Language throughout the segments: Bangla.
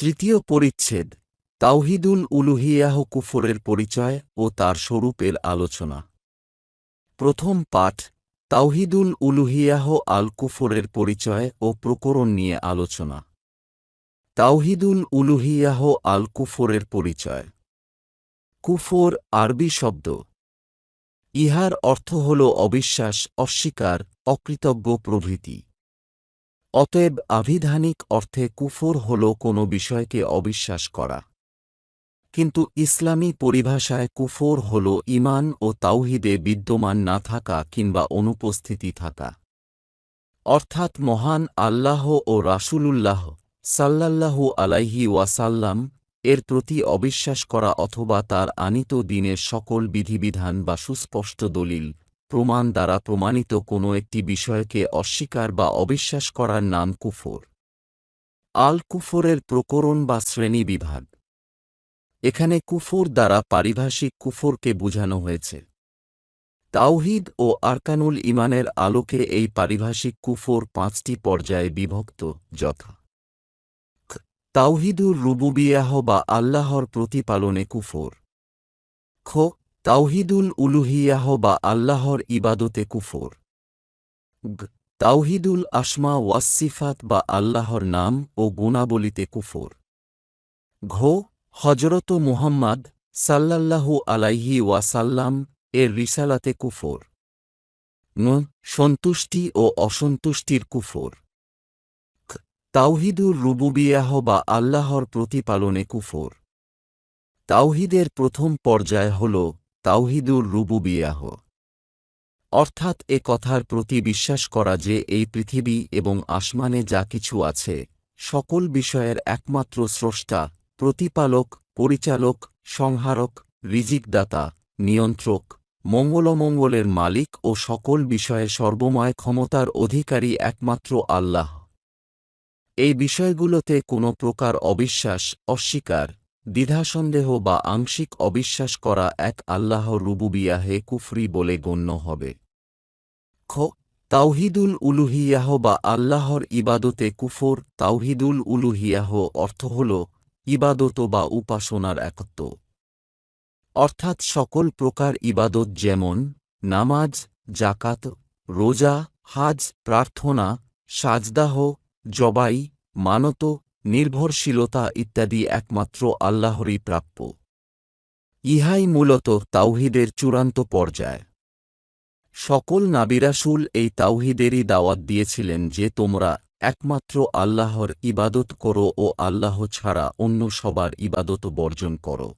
তৃতীয় পরিচ্ছেদ, তাওহিদুল উলুহিয়াহ কুফরের পরিচয় ও তার স্বরূপের আলোচনা। প্রথম পাঠ, তাওহিদুল উলুহিয়াহ আল কুফরের পরিচয় ও প্রকরণ নিয়ে আলোচনা। তাওহিদুল উলুহিয়াহ আল কুফরের পরিচয়। কুফর আরবি শব্দ। ইহার অর্থ হল অবিশ্বাস, অস্বীকার, অকৃতজ্ঞ প্রভৃতি। অতএব আভিধানিক অর্থে কুফর হল কোনো বিষয়কে অবিশ্বাস করা। কিন্তু ইসলামী পরিভাষায় কুফর হল ইমান ও তাওহিদে বিদ্যমান না থাকা কিংবা অনুপস্থিতি থাকা। অর্থাৎ মহান আল্লাহ ও রাসূলুল্লাহ সাল্লাল্লাহু আলাইহি ওয়াসাল্লাম এর প্রতি অবিশ্বাস করা অথবা তার আনিত দিনের সকল বিধিবিধান বা সুস্পষ্ট দলিল প্রমাণ দ্বারা প্রমাণিত কোনো একটি বিষয়কে অস্বীকার বা অবিশ্বাস করার নাম কুফর। আল কুফরের প্রকরণ বা শ্রেণি বিভাগ। এখানে কুফর দ্বারা পারিভাষিক কুফরকে বুঝানো হয়েছে। তাওহিদ ও আরকানুল ইমানের আলোকে এই পারিভাষিক কুফর পাঁচটি পর্যায়ে বিভক্ত, যথা তাওহিদুর রুবুবিয়াহ বা আল্লাহর প্রতিপালনে কুফর। খ তাওহিদুল উলুহিয়াহ বা আল্লাহর ইবাদতে কুফর। গ, তাওহিদুল আসমা ওয়াসিফাত বা আল্লাহর নাম ও গুণাবলিতে কুফর। ঘ হজরত মুহাম্মদ সাল্লাল্লাহু আলাইহি ওয়াসাল্লাম এর রিসালাতে কুফর। ন, সন্তুষ্টি ও অসন্তুষ্টির কুফর। তাওহিদুর রুবুবিয়াহ বা আল্লাহর প্রতিপালনে কুফর। তাওহিদের প্রথম পর্যায় হল তাওহিদুর রুবুবিয়াহ। অর্থাৎ এ কথার প্রতি বিশ্বাস করা যে এই পৃথিবী এবং আসমানে যা কিছু আছে, সকল বিষয়ের একমাত্র স্রষ্টা, প্রতিপালক, পরিচালক, সংহারক, রিজিকদাতা, নিয়ন্ত্রক, মঙ্গলমঙ্গলের মালিক ও সকল বিষয়ে সর্বময় ক্ষমতার অধিকারী একমাত্র আল্লাহ। এই বিষয়গুলোতে কোনো প্রকার অবিশ্বাস, অস্বীকার দ্বিধাসন্দেহ বা আংশিক অবিশ্বাস করা এক আল্লাহ রুবুবিয়াহে কুফরি বলে গণ্য হবে। খ, তাওহিদুল উলুহিয়াহ বা আল্লাহর ইবাদতে কুফর। তাওহিদুল উলুহিয়াহ অর্থ হল ইবাদত বা উপাসনার একত্ব। অর্থাৎ সকল প্রকার ইবাদত যেমন নামাজ জাকাত রোজা, হাজ, প্রার্থনা, সাজদাহ, জবাই, মানত নির্ভরশীলতা ইত্যাদি একমাত্র আল্লাহরই প্রাপ্য। ইহাই মূলত তাওহিদের চূড়ান্ত পর্যায়। সকল নাবিরাসুল এই তাওহিদেরই দাওয়াত দিয়েছিলেন যে তোমরা একমাত্র আল্লাহর ইবাদত করো ও আল্লাহ ছাড়া অন্য সবার ইবাদত বর্জন করো।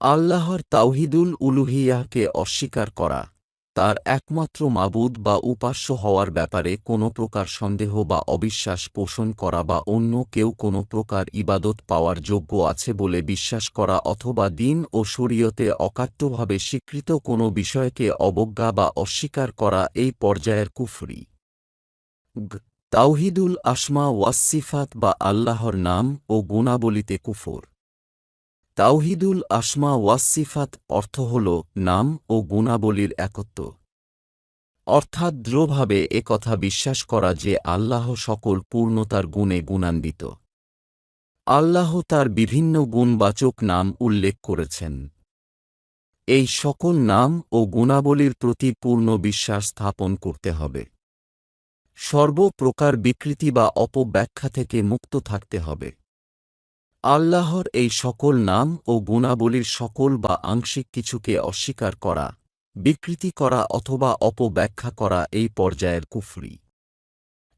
আল্লাহর তাওহিদুল উলুহিয়াকে অস্বীকার করা। তার একমাত্র মাবুদ বা উপাস্য হওয়ার ব্যাপারে কোনো প্রকার সন্দেহ বা অবিশ্বাস পোষণ করা বা অন্য কেউ কোনো প্রকার ইবাদত পাওয়ার যোগ্য আছে বলে বিশ্বাস করা অথবা দিন ও শরীয়তে অকাট্যভাবে স্বীকৃত কোনো বিষয়কে অবজ্ঞা বা অস্বীকার করা এই পর্যায়ের কুফরি। তাওহিদুল আসমা ওয়াসিফাত বা আল্লাহর নাম ও গুণাবলিতে কুফর। তাওহিদুল আসমা ওয়াসিফাত অর্থ হল নাম ও গুণাবলীর একত্ব। অর্থাৎ দৃঢ়ভাবে কথা বিশ্বাস করা যে আল্লাহ সকল পূর্ণতার গুণে গুণান্বিত। আল্লাহ তার বিভিন্ন গুণবাচক নাম উল্লেখ করেছেন। এই সকল নাম ও গুণাবলীর প্রতি পূর্ণ বিশ্বাস স্থাপন করতে হবে। সর্বপ্রকার বিকৃতি বা অপব্যাখ্যা থেকে মুক্ত থাকতে হবে। আল্লাহর এই সকল নাম ও গুণাবলীর সকল বা আংশিক কিছুকে অস্বীকার করা, বিকৃতি করা অথবা অপব্যাখ্যা করা এই পর্যায়ের কুফরি।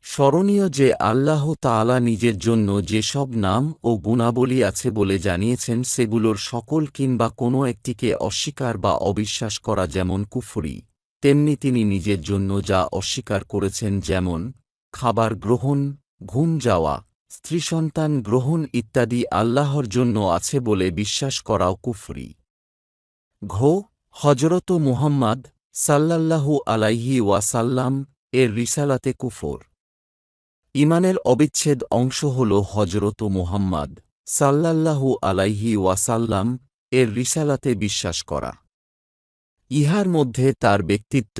স্মরণীয় যে আল্লাহ তাআলা নিজের জন্য যেসব নাম ও গুণাবলী আছে বলে জানিয়েছেন, সেগুলোর সকল কিংবা কোনো একটিকে অস্বীকার বা অবিশ্বাস করা যেমন কুফরি, তেমনি তিনি নিজের জন্য যা অস্বীকার করেছেন যেমন, খাবার গ্রহণ, ঘুম যাওয়া স্ত্রীসন্তান গ্রহণ ইত্যাদি আল্লাহর জন্য আছে বলে বিশ্বাস করাও কুফরি। ঘো হজরত মুহাম্মদ সাল্লাল্লাহু আলাইহি ওয়াসাল্লাম এর রিসালাতে কুফর। ইমানের অবিচ্ছেদ অংশ হল হজরত মুহাম্মদ সাল্লাল্লাহু আলাইহি ওয়াসাল্লাম এর রিসালাতে বিশ্বাস করা। ইহার মধ্যে তার ব্যক্তিত্ব,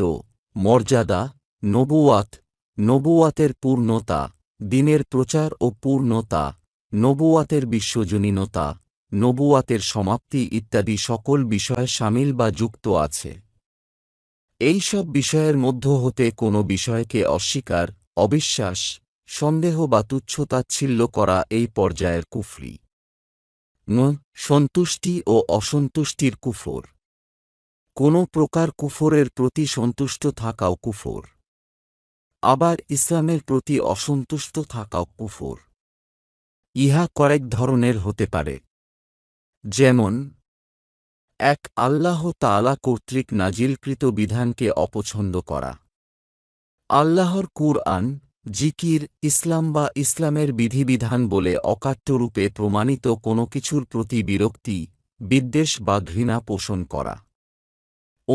মর্যাদা নবুয়াত নবুয়াতের পূর্ণতা দিনের প্রচার ও পূর্ণতা নবুয়াতের বিশ্বজনীনতা নবুয়াতের সমাপ্তি ইত্যাদি সকল বিষয় সামিল বা যুক্ত আছে। এই সব বিষয়ের মধ্য হতে কোনো বিষয়কে অস্বীকার, অবিশ্বাস, সন্দেহ বা তুচ্ছতাচ্ছিল্য করা এই পর্যায়ের কুফরি। ন, সন্তুষ্টি ও অসন্তুষ্টির কুফর। কোনো প্রকার কুফরের প্রতি সন্তুষ্ট থাকাও কুফর। আবার ইসলামের প্রতি অসন্তুষ্ট থাকাও কুফর। ইহা কয়েক ধরনের হতে পারে। যেমন, এক, আল্লাহ তালা কর্তৃক নাজিলকৃত বিধানকে অপছন্দ করা। আল্লাহর কুরআন, জিকির, ইসলাম বা ইসলামের বিধিবিধান বলে অকাট্যরূপে প্রমাণিত কোনো কিছুর প্রতি বিরক্তি, বিদ্বেষ বা ঘৃণা পোষণ করা।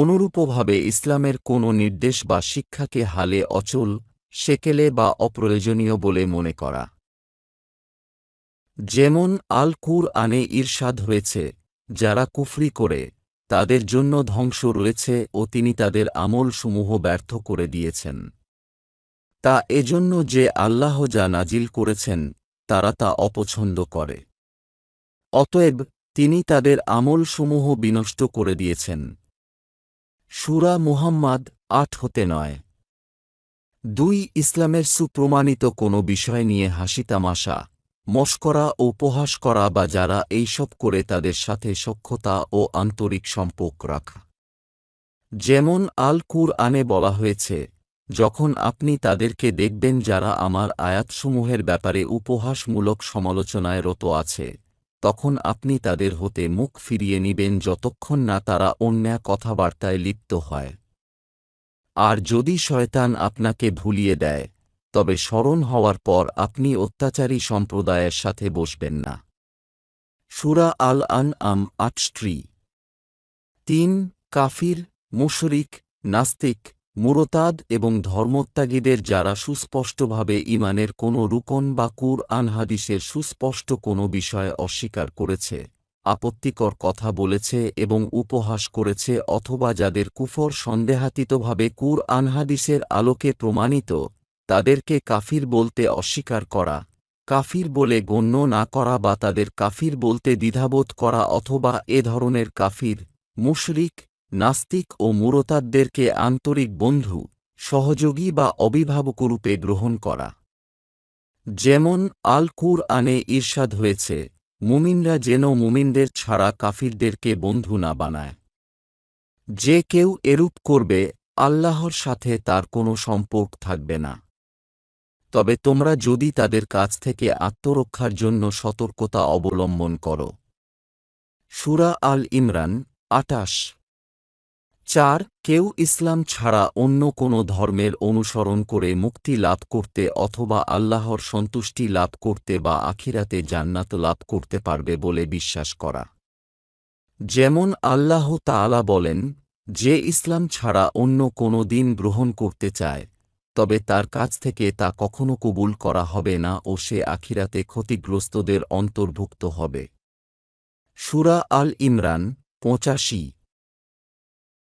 অনুরূপভাবে ইসলামের কোনো নির্দেশ বা শিক্ষাকে হালে অচল, সেকেলে বা অপ্রয়োজনীয় বলে মনে করা। যেমন আল কুর আনে ঈর্ষাদ হয়েছে, যারা কুফরি করে, তাদের জন্য ধ্বংস রয়েছে ও তিনি তাদের আমলসমূহ ব্যর্থ করে দিয়েছেন। তা এজন্য যে আল্লাহ যা নাজিল করেছেন, তারা তা অপছন্দ করে। অতএব, তিনি তাদের আমলসমূহ বিনষ্ট করে দিয়েছেন। সুরা মুহাম্মাদ আট হতে নয়। দুই, ইসলামের সুপ্রমাণিত কোনো বিষয় নিয়ে হাসি তামাশা, মস্করা ও উপহাস করা বা যারা এইসব করে তাদের সাথে সক্ষতা ও আন্তরিক সম্পর্ক রাখা। যেমন আল কুর আনে বলা হয়েছে, যখন আপনি তাদেরকে দেখবেন যারা আমার আয়াতসমূহের ব্যাপারে উপহাসমূলক সমালোচনায় রত আছে তখন আপনি তাদের হতে মুখ ফিরিয়ে নিবেন যতক্ষণ না তারা অন্যায় কথাবার্তায় লিপ্ত হয়। আর যদি শয়তান আপনাকে ভুলিয়ে দেয়, তবে স্মরণ হওয়ার পর আপনি অত্যাচারী সম্প্রদায়ের সাথে বসবেন না। সুরা আল আন আম আটস্ট্রি তিন, কাফির, মুশরিক, নাস্তিক মুরতাদ এবং ধর্মত্যাগীদের যারা সুস্পষ্টভাবে ইমানের কোনো রুকন বা কুর আনহাদিসের সুস্পষ্ট কোনো বিষয় অস্বীকার করেছে, আপত্তিকর কথা বলেছে এবং উপহাস করেছে অথবা যাদের কুফর সন্দেহাতীতভাবে কুর আনহাদিসের আলোকে প্রমাণিত, তাদেরকে কাফির বলতে অস্বীকার করা, কাফির বলে গণ্য না করা বা তাদের কাফির বলতে দ্বিধাবোধ করা অথবা এ ধরনের কাফির, মুশরিক নাস্তিক ও মুরতাদদেরকে আন্তরিক বন্ধু, সহযোগী বা অভিভাবকরূপে গ্রহণ করা। যেমন আল কুর আনে ঈর্ষাদ হয়েছে, মুমিনরা যেন মুমিনদের ছাড়া কাফিরদেরকে বন্ধু না বানায়। যে কেউ এরূপ করবে, আল্লাহর সাথে তার কোনো সম্পর্ক থাকবে না। তবে তোমরা যদি তাদের কাছ থেকে আত্মরক্ষার জন্য সতর্কতা অবলম্বন করো। সুরা আল ইমরান আটাশ চার, কেউ ইসলাম ছাড়া অন্য কোনো ধর্মের অনুসরণ করে মুক্তি লাভ করতে অথবা আল্লাহর সন্তুষ্টি লাভ করতে বা আখিরাতে জান্নাত লাভ করতে পারবে বলে বিশ্বাস করা। যেমন আল্লাহ তাআলা বলেন, যে ইসলাম ছাড়া অন্য কোনো দিন গ্রহণ করতে চায়, তবে তার কাছ থেকে তা কখনো কবুল করা হবে না ও সে আখিরাতে ক্ষতিগ্রস্তদের অন্তর্ভুক্ত হবে। সুরা আল ইমরান পঁচাশি